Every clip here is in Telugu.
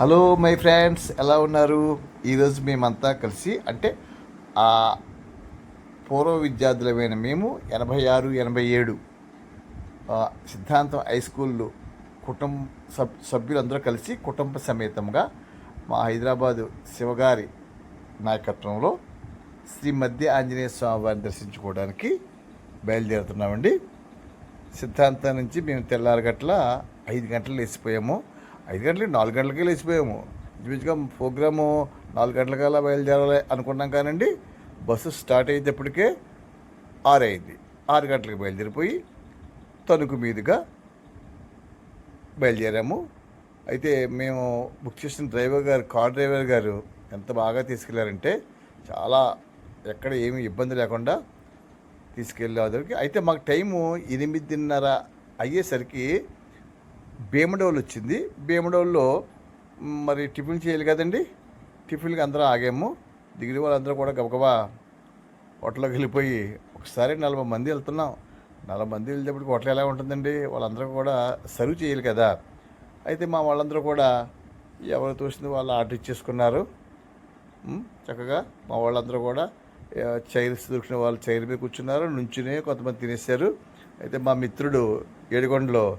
Hello my friends. ఎలా ఉన్నారు? ఈరోజు మేమంతా కలిసి అంటే ఆ పూర్వ విద్యార్థులమైన మేము ఎనభై ఆరు ఎనభై ఏడు సిద్ధాంతం హై స్కూల్లో కుటుంబ సబ్ సభ్యులందరూ కలిసి కుటుంబ సమేతంగా మా హైదరాబాదు శివగారి నాయకత్వంలో శ్రీ మధ్య ఆంజనేయ స్వామి వారిని దర్శించుకోవడానికి బయలుదేరుతున్నామండి. సిద్ధాంతం నుంచి మేము తెల్లారగట్ల ఐదు గంటలు లేచిపోయాము. ఐదు గంటలకి నాలుగు గంటలకే లేచిపోయాము. ఇంచుమించుగా ప్రోగ్రాము నాలుగు గంటలకల్లా బయలుదేరాలి అనుకున్నాం కానండి బస్సు స్టార్ట్ అయ్యేటప్పటికే ఆరు అయింది. ఆరు గంటలకు బయలుదేరిపోయి తణుకు మీదుగా బయలుదేరాము. అయితే మేము బుక్ చేసిన డ్రైవర్ గారు కార్ డ్రైవర్ గారు ఎంత బాగా తీసుకెళ్ళారంటే చాలా ఎక్కడ ఏమీ ఇబ్బంది లేకుండా తీసుకెళ్ళేదరికి అయితే మాకు టైము ఎనిమిదిన్నర అయ్యేసరికి భీమడోలు వచ్చింది. భీమడోల్లో మరి టిఫిన్ చేయాలి కదండి. టిఫిన్కి అందరం ఆగాము. దిగిన వాళ్ళందరూ కూడా గబగబా హోటల్లోకి వెళ్ళిపోయి ఒకసారి నలభై మంది వెళ్తున్నాం. నలభై మంది వెళ్ళేటప్పటికి హోటల్ ఎలా ఉంటుందండి? వాళ్ళందరూ కూడా సర్వ్ చేయాలి కదా. అయితే మా వాళ్ళందరూ కూడా ఎవరు తోసింది వాళ్ళు ఆర్డర్ ఇచ్చేసుకున్నారు. చక్కగా మా వాళ్ళందరూ కూడా చైర్స్ దొరికిన వాళ్ళు చైర్ మీద కూర్చున్నారు. నుంచునే కొంతమంది తినేశారు. అయితే మా మిత్రుడు ఏడుగొండలో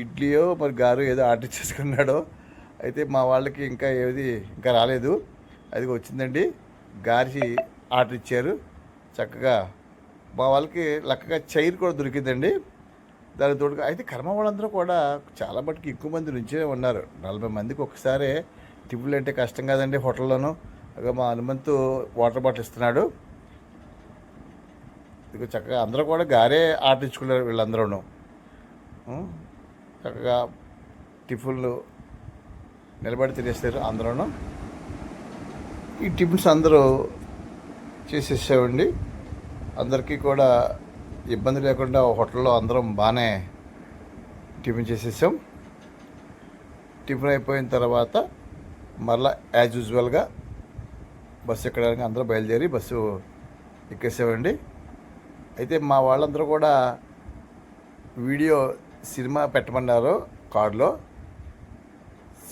ఇడ్లీయో మరి గారు ఏదో ఆర్డర్ చేసుకున్నాడో. అయితే మా వాళ్ళకి ఇంకా ఏది ఇంకా రాలేదు. అది వచ్చిందండి. గారి ఆర్డర్ ఇచ్చారు. చక్కగా మా వాళ్ళకి లక్కగా చైర్ కూడా దొరికిందండి. దాని తోడుగా అయితే కర్మ వాళ్ళందరూ కూడా చాలా మటుకు ఎక్కువ మంది నుంచే ఉన్నారు. నలభై మందికి ఒకసారి టిఫిన్లు అంటే కష్టం కదండి హోటల్లోనూ. మా హనుమంతు వాటర్ బాటిల్ ఇస్తున్నాడు. ఇక చక్కగా అందరూ కూడా గారే ఆర్డర్ ఇచ్చుకున్నారు వీళ్ళందరూ చక్కగా టిఫిన్లు నిలబడి తినేస్తారు అందరూ ఈ టిఫిన్స్ అందరూ చేసేసామండి అందరికీ కూడా ఇబ్బంది లేకుండా హోటల్లో అందరం బాగానే టిఫిన్ చేసేసాం. టిఫిన్ అయిపోయిన తర్వాత మరలా యాజ్ యూజువల్గా బస్సు ఎక్కడానికి అందరూ బయలుదేరి బస్సు ఎక్కేసామండి అయితే మా వాళ్ళందరూ కూడా వీడియో సినిమా పెట్టమన్నారు కార్లో.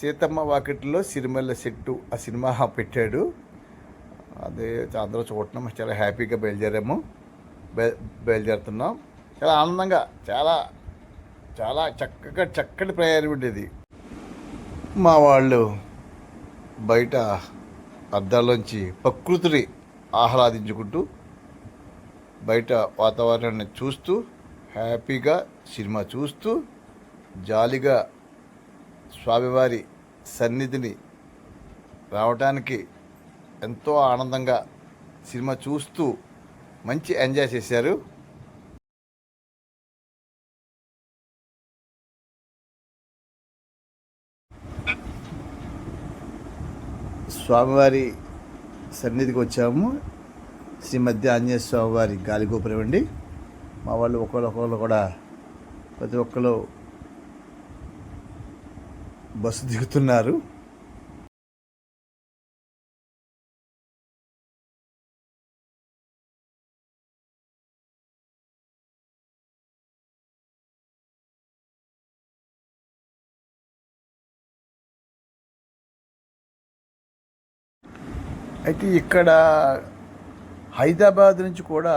సీతమ్మ వాకిట్లో సిరిమల్ల సెట్టు ఆ సినిమా పెట్టాడు. అదే అందరూ చూడటం చాలా హ్యాపీగా బయలుదేరాము. బయ బయలుదేరుతున్నాం. చాలా ఆనందంగా చాలా చాలా చక్కగా చక్కటి ప్రయాణం ఉండేది. మా వాళ్ళు బయట అద్దాల్లోంచి ప్రకృతిని ఆహ్లాదించుకుంటూ బయట వాతావరణాన్ని చూస్తూ హ్యాపీగా సినిమా చూస్తూ జాలిగా స్వామివారి సన్నిధిని రావడానికి ఎంతో ఆనందంగా సినిమా చూస్తూ మంచి ఎంజాయ్ చేశారు. స్వామివారి సన్నిధికి వచ్చాము. శ్రీ మధ్య ఆంజనేయ స్వామివారి గాలిగోపురం అండి. మా వాళ్ళు ఒకళ్ళు ఒకళ్ళు కూడా ప్రతి ఒక్కరు బస్సు దిగుతున్నారు. అయితే ఇక్కడ హైదరాబాద్ నుంచి కూడా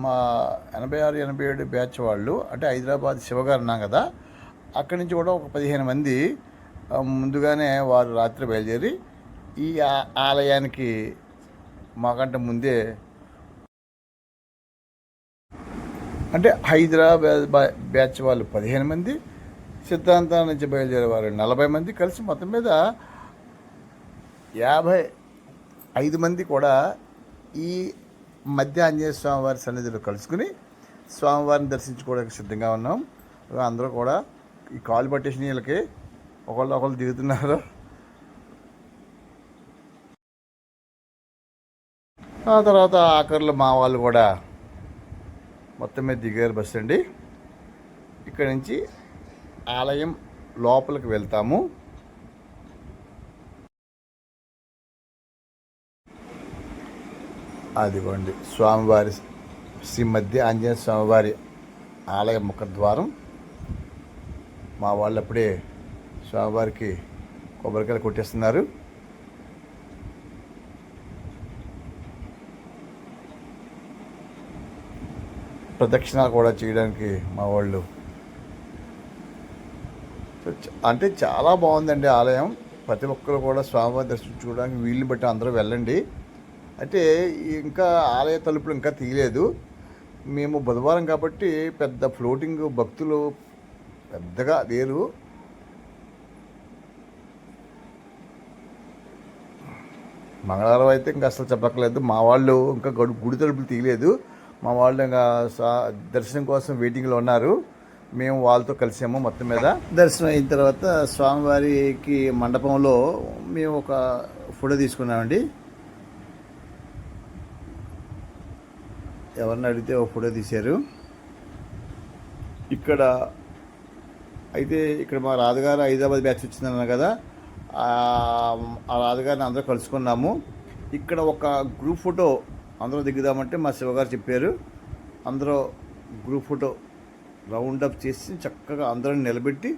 మా ఎనభై ఆరు ఎనభై ఏడు బ్యాచ్ వాళ్ళు అంటే హైదరాబాద్ శివగారు అన్నాం కదా అక్కడి నుంచి కూడా ఒక పదిహేను మంది ముందుగానే వారు రాత్రి బయలుదేరి ఈ ఆ- ఆలయానికి మాకంటే ముందే అంటే హైదరాబాద్ బ్యాచ్ వాళ్ళు పదిహేను మంది సిద్ధాంతం నుంచి బయలుదేరే వారు నలభై మంది కలిసి మొత్తం మీద యాభై ఐదు మంది కూడా ఈ మధ్య ఆంజనేయ స్వామివారి సన్నిధిలో కలుసుకుని స్వామివారిని దర్శించుకోవడానికి సిద్ధంగా ఉన్నాం. అందరూ కూడా ఈ కాలు పట్టేసిన వీళ్ళకి ఒకళ్ళు ఒకళ్ళు దిగుతున్నారు. ఆ తర్వాత ఆఖరిలో మా వాళ్ళు కూడా మొత్తం మీద దిగారు బస్సు అండి. ఇక్కడి నుంచి ఆలయం లోపలికి వెళ్తాము. అదిగోండి. స్వామివారి శ్రీ మధ్య ఆంజనేయ స్వామివారి ఆలయ ముఖద్వారం. మా వాళ్ళు అప్పుడే స్వామివారికి కొబ్బరికాయలు కొట్టేస్తున్నారు. ప్రదక్షిణ కూడా చేయడానికి మా వాళ్ళు అంటే చాలా బాగుందండి ఆలయం. ప్రతి ఒక్కరు కూడా స్వామివారి దర్శించుకోవడానికి వీళ్ళు బట్టి అందరూ వెళ్ళండి. అయితే ఇంకా ఆలయ తలుపులు ఇంకా తీయలేదు. మేము బుధవారం కాబట్టి పెద్ద ఫ్లోటింగ్ భక్తులు పెద్దగా లేరు. మంగళవారం అయితే ఇంకా అసలు చెప్పక్కర్లేదు. మా వాళ్ళు ఇంకా గడు గుడి తలుపులు తీయలేదు. మా వాళ్ళు ఇంకా దర్శనం కోసం వెయిటింగ్లో ఉన్నారు. మేము వాళ్ళతో కలిసాము మొత్తం మీద. దర్శనం అయిన తర్వాత స్వామివారికి మండపంలో మేము ఒక ఫోటో తీసుకున్నామండి. ఎవరిని అడిగితే ఒక ఫోటో తీశారు. ఇక్కడ అయితే ఇక్కడ మా రాధగారు హైదరాబాద్ బ్యాచ్ వచ్చిందన్నారు కదా ఆ రాజుగారిని రాధగారిని అందరూ కలుసుకున్నాము. ఇక్కడ ఒక గ్రూప్ ఫోటో అందరూ దిగుదామంటే మా శివగారు చెప్పారు. అందరూ గ్రూప్ ఫోటో రౌండ్ అప్ చేసి చక్కగా అందరం నిలబెట్టి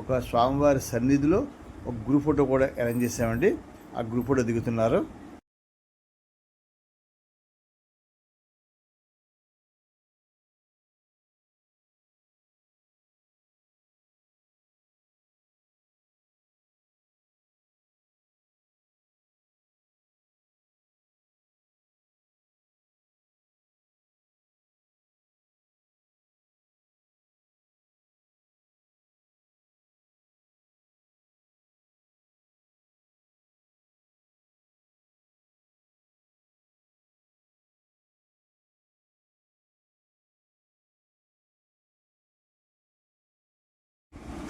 ఒక స్వామివారి సన్నిధిలో ఒక గ్రూప్ ఫోటో కూడా అరేంజ్ చేసామండి ఆ గ్రూప్ ఫోటో దిగుతున్నారు.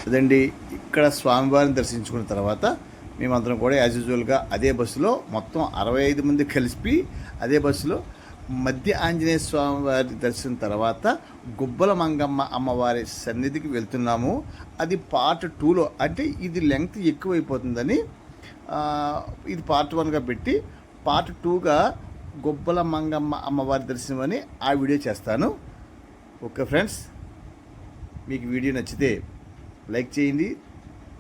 అదండి ఇక్కడ స్వామివారిని దర్శించుకున్న తర్వాత మేమందరం కూడా యాజ్ యూజువల్గా అదే బస్సులో మొత్తం అరవై ఐదు మంది కలిసి అదే బస్సులో మధ్య ఆంజనేయ స్వామి వారి దర్శనం తర్వాత గుబ్బల మంగమ్మ అమ్మవారి సన్నిధికి వెళ్తున్నాము. అది పార్ట్ టూలో అంటే ఇది లెంగ్త్ ఎక్కువైపోతుందని ఇది పార్ట్ వన్గా పెట్టి పార్ట్ టూగా గుబ్బల మంగమ్మ అమ్మవారి దర్శనం అని ఆ వీడియో చేస్తాను. ఓకే ఫ్రెండ్స్ మీకు వీడియో నచ్చితే లైక్ చేయండి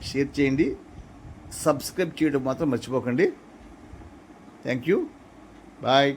షేర్ చేయండి సబ్స్క్రైబ్ చేయడం మాత్రం మర్చిపోకండి. Thank you bye